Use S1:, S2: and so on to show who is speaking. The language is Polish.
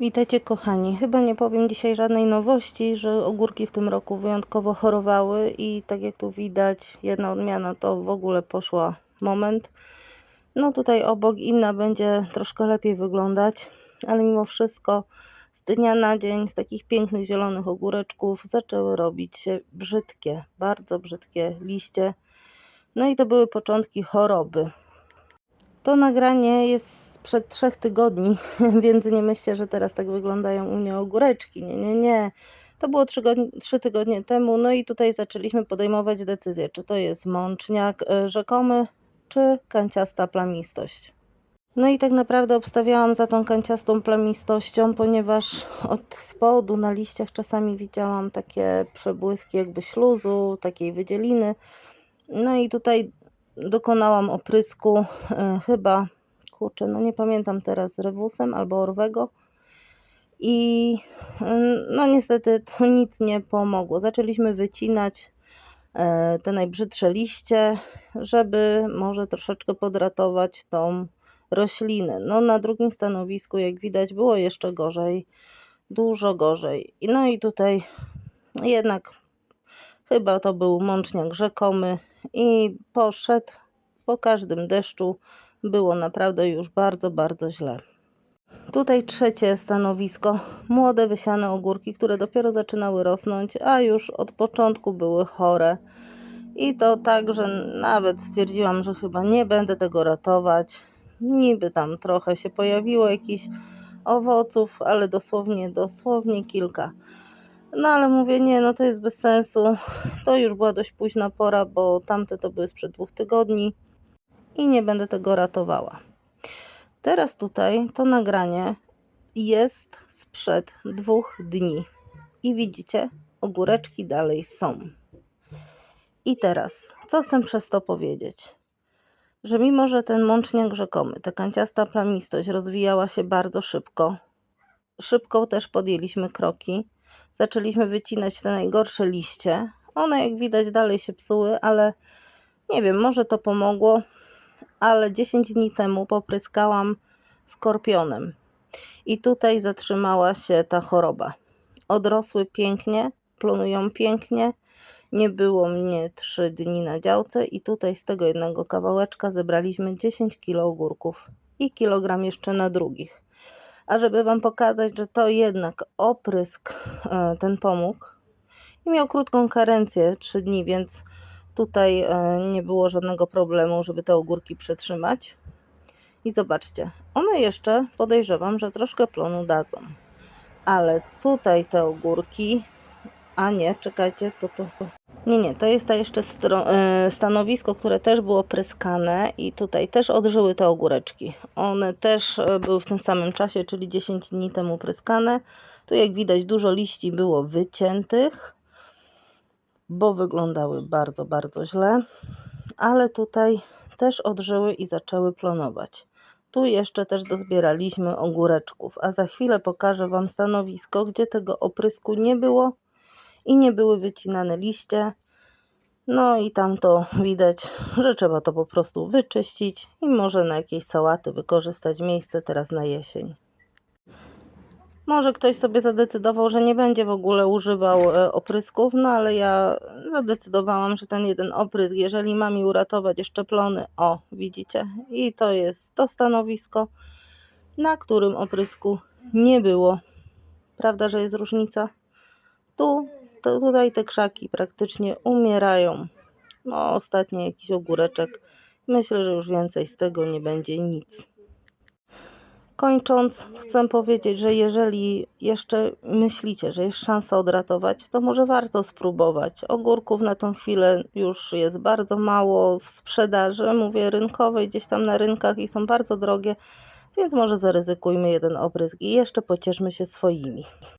S1: Witajcie kochani. Chyba nie powiem dzisiaj żadnej nowości, że ogórki w tym roku wyjątkowo chorowały i tak jak tu widać, jedna odmiana to w ogóle poszła moment. No tutaj obok inna będzie troszkę lepiej wyglądać, ale mimo wszystko z dnia na dzień z takich pięknych zielonych ogóreczków zaczęły robić się brzydkie, bardzo brzydkie liście. No i to były początki choroby. To nagranie jest sprzed trzech tygodni, więc nie myślcie, że teraz tak wyglądają u mnie ogóreczki. Nie, nie, nie. To było trzy, trzy tygodnie temu, no i tutaj zaczęliśmy podejmować decyzję, czy to jest mączniak e, rzekomy, czy kanciasta plamistość. No i tak naprawdę obstawiałam za tą kanciastą plamistością, ponieważ od spodu na liściach czasami widziałam takie przebłyski jakby śluzu, takiej wydzieliny. No i tutaj dokonałam oprysku e, chyba, kurczę, no nie pamiętam teraz, rewusem albo orwego. I mm, no niestety to nic nie pomogło. Zaczęliśmy wycinać e, te najbrzydsze liście, żeby może troszeczkę podratować tą roślinę. No na drugim stanowisku, jak widać, było jeszcze gorzej, dużo gorzej. No i tutaj jednak chyba to był mączniak rzekomy i poszedł po każdym deszczu. Było naprawdę już bardzo, bardzo źle. Tutaj trzecie stanowisko. Młode wysiane ogórki, które dopiero zaczynały rosnąć, a już od początku były chore. I to tak, że nawet stwierdziłam, że chyba nie będę tego ratować. Niby tam trochę się pojawiło jakichś owoców, ale dosłownie, dosłownie kilka. No ale mówię, nie, no to jest bez sensu. To już była dość późna pora, bo tamte to były sprzed dwóch tygodni i nie będę tego ratowała. Teraz tutaj to nagranie jest sprzed dwóch dni i widzicie, ogóreczki dalej są. I teraz, co chcę przez to powiedzieć? Że mimo, że ten mączniak rzekomy, ta kanciasta plamistość rozwijała się bardzo szybko, szybko też podjęliśmy kroki, zaczęliśmy wycinać te najgorsze liście. One, jak widać, dalej się psuły, ale nie wiem, może to pomogło, ale 10 dni temu popryskałam skorpionem i tutaj zatrzymała się ta choroba. Odrosły pięknie, plonują pięknie. Nie było mnie 3 dni na działce i tutaj z tego jednego kawałeczka zebraliśmy 10 kg ogórków i kilogram jeszcze na drugich. A żeby Wam pokazać, że to jednak oprysk e, ten pomógł i miał krótką karencję 3 dni, więc tutaj e, nie było żadnego problemu, żeby te ogórki przetrzymać. I zobaczcie, one jeszcze podejrzewam, że troszkę plonu dadzą. Ale tutaj te ogórki, a nie, czekajcie, to to. Nie, nie, to jest ta jeszcze e, stanowisko, które też było pryskane i tutaj też odżyły te ogóreczki. One też e, były w tym samym czasie, czyli 10 dni temu pryskane. Tu jak widać dużo liści było wyciętych, bo wyglądały bardzo, bardzo źle. Ale tutaj też odżyły i zaczęły plonować. Tu jeszcze też dozbieraliśmy ogóreczków, a za chwilę pokażę Wam stanowisko, gdzie tego oprysku nie było i nie były wycinane liście. No i tam to widać, że trzeba to po prostu wyczyścić i może na jakieś sałaty wykorzystać miejsce teraz na jesień. Może ktoś sobie zadecydował, że nie będzie w ogóle używał e, oprysków, no ale ja zadecydowałam, że ten jeden oprysk, jeżeli ma mi uratować jeszcze plony, o widzicie, i to jest to stanowisko, na którym oprysku nie było. Prawda, że jest różnica? Tu, to tutaj te krzaki praktycznie umierają. No, ostatni jakiś ogóreczek. Myślę, że już więcej z tego nie będzie nic. Kończąc, chcę powiedzieć, że jeżeli jeszcze myślicie, że jest szansa odratować, to może warto spróbować. Ogórków na tą chwilę już jest bardzo mało w sprzedaży, mówię rynkowej, gdzieś tam na rynkach i są bardzo drogie, więc może zaryzykujmy jeden oprysk i jeszcze pocieszmy się swoimi.